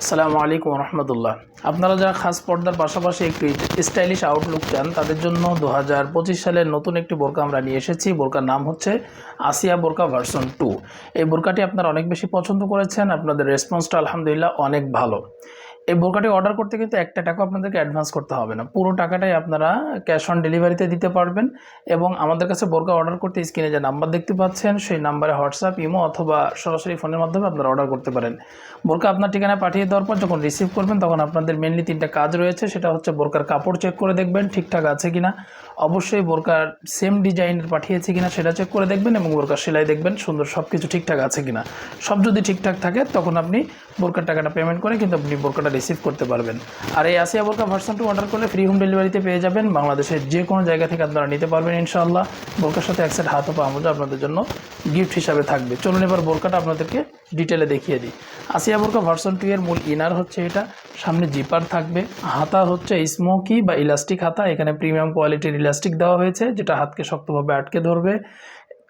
আসসালামু আলাইকুম রহমতুল্লাহ। আপনারা যারা খাস পর্দার পাশাপাশি একটি স্টাইলিশ আউটলুক চান তাদের জন্য দু হাজার পঁচিশ সালের নতুন একটি বোরকা আমরা নিয়ে এসেছি। বোরকার নাম হচ্ছে আসিয়া বোরকা ভার্সন টু এই বোরকাটি আপনারা অনেক বেশি পছন্দ করেছেন, আপনাদের রেসপন্সটা আলহামদুলিল্লাহ অনেক ভালো। এই বোরকাটি অর্ডার করতে কিন্তু একটা টাকা আপনাদেরকে অ্যাডভান্স করতে হবে না। পুরো টাকাটাই আপনারা ক্যাশ অন ডেলিভারিতে দিতে পারবেন এবং আমাদের কাছে বোরকা অর্ডার করতে স্ক্রিনে যে নাম্বার দেখতে পাচ্ছেন, সেই নাম্বারে হোয়াটসঅ্যাপ ইমো অথবা সরাসরি ফোনের মাধ্যমে আপনারা অর্ডার করতে পারেন। বোরকা আপনার ঠিকানায় পাঠিয়ে দেওয়ার পর যখন রিসিভ করবেন, তখন আপনাদের মেনলি তিনটা কাজ রয়েছে। সেটা হচ্ছে বোরকার কাপড় চেক করে দেখবেন, ঠিকঠাক আছে কিনা। অবশ্যই বোরকার সেম ডিজাইনের পাঠিয়েছে কিনা সেটা চেক করে দেখবেন এবং বোরকার সেলাই দেখবেন, সুন্দর সব কিছু ঠিকঠাক আছে কিনা। সব যদি ঠিকঠাক থাকে, তখন আপনি বোরকার টাকাটা পেমেন্ট করে কিন্তু আপনি বোরকাটা রিসিভ করতে পারবেন। আর এই আসিয়া বোরকা ভার্সন টু অর্ডার করলে ফ্রি হোম ডেলিভারিতে পেয়ে যাবেন। বাংলাদেশের যে কোনো জায়গা থেকে আপনারা নিতে পারবেন ইনশাআল্লাহ। বোরকার সাথে এক সেট হাত পা মোজা আপনাদের জন্য গিফট হিসাবে থাকবে। চলুন এবার বোরকাটা আপনাদেরকে ডিটেলে দেখিয়ে দিই। আসিয়া বোরকা ভার্সন টু এর মূল ইনার হচ্ছে এটা। সামনে জিপার থাকবে। হাতা হচ্ছে স্মোকি বা ইলাস্টিক হাতা। এখানে প্রিমিয়াম কোয়ালিটির ইলাস্টিক দেওয়া হয়েছে, যেটা হাতকে শক্তভাবে আটকে ধরবে।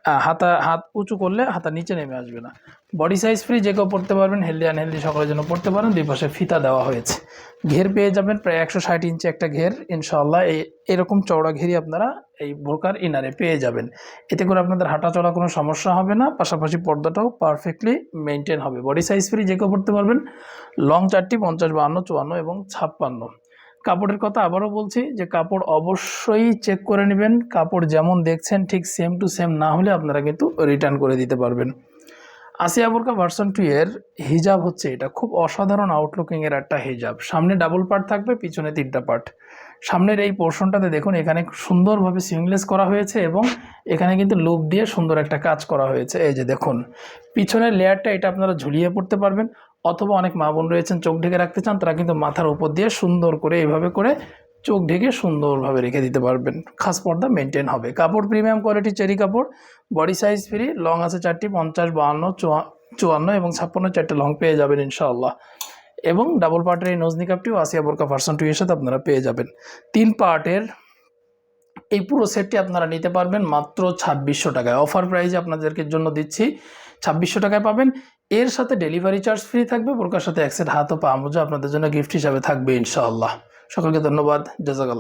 হাতা, হাত উঁচু করলে হাতা নিচে নেমে আসবে না। বডি সাইজ ফ্রি যে কেউ পড়তে পারবেন হেলদি আনহেলদি সকলের জন্য পড়তে পারেন। দুই পাশে ফিতা দেওয়া হয়েছে। ঘের পেয়ে যাবেন প্রায় একশো ষাট ইঞ্চি একটা ঘের ইনশাল্লাহ এই এরকম চওড়া ঘেরি আপনারা এই বোরকার ইনারে পেয়ে যাবেন। এতে করে আপনাদের হাঁটা চলা কোনো সমস্যা হবে না। পাশাপাশি পর্দাটাও পারফেক্টলি মেনটেন হবে। বডি সাইজ ফ্রি যে কেউ পড়তে পারবেন লং চারটি, পঞ্চাশ, বাহান্ন, চুয়ান্ন এবং ছাপ্পান্ন। কাপড়ের কথা আবারও বলছি যে কাপড় অবশ্যই চেক করে নেবেন। কাপড় যেমন দেখছেন ঠিক সেম টু সেম না হলে আপনারা কিন্তু রিটার্ন করে দিতে পারবেন। আসিয়া বোরকা ভার্সন টু এর হিজাব হচ্ছে এটা। খুব অসাধারণ আউটলুকিং এর একটা হিজাব। সামনে ডাবল পার্ট থাকবে, পিছনে তিনটা পার্ট সামনের এই পোর্শনটাতে দেখুন এখানে সুন্দরভাবে সিংলেস করা হয়েছে এবং এখানে কিন্তু লুপ দিয়ে সুন্দর একটা কাজ করা হয়েছে। এই যে দেখুন, পিছনের লেয়ারটা এটা আপনারা ঝুলিয়ে পড়তে পারবেন। অথবা অনেক মা বোন রয়েছেন, চোখ ঢেকে রাখতে চান, তারা কিন্তু মাথার উপর দিয়ে সুন্দর করে এইভাবে করে চোখ ঢেকে সুন্দরভাবে রেখে দিতে পারবেন। খাস পর্দা মেনটেন হবে। কাপড় প্রিমিয়াম কোয়ালিটি চেরি কাপড় বডি সাইজ ফ্রি লং আছে চারটি, পঞ্চাশ, বাহান্ন, চুয়া- চুয়ান্ন এবং ছাপ্পান্ন চারটে লং পেয়ে যাবেন ইনশাআল্লাহ। এবং ডাবল পার্টের এই নজনি কাপটিও আসিয়া বোরকা ভার্সন টু এর সাথে আপনারা পেয়ে যাবেন। তিন পার্টের এই পুরো সেটটি আপনারা নিতে পারবেন মাত্র ছাব্বিশশো টাকায়। অফার প্রাইজে আপনাদেরকে জন্য দিচ্ছি, ছাব্বিশশো টাকায় পাবেন। এর সাথে ডেলিভারি চার্জ ফ্রি থাকবে, বোরকার সাথে এক সেট হাত ও পা মোজা আপনাদের জন্য গিফট হিসাবে থাকবে ইনশাআল্লাহ। সকলকে ধন্যবাদ, জাজাকাল্লাহ।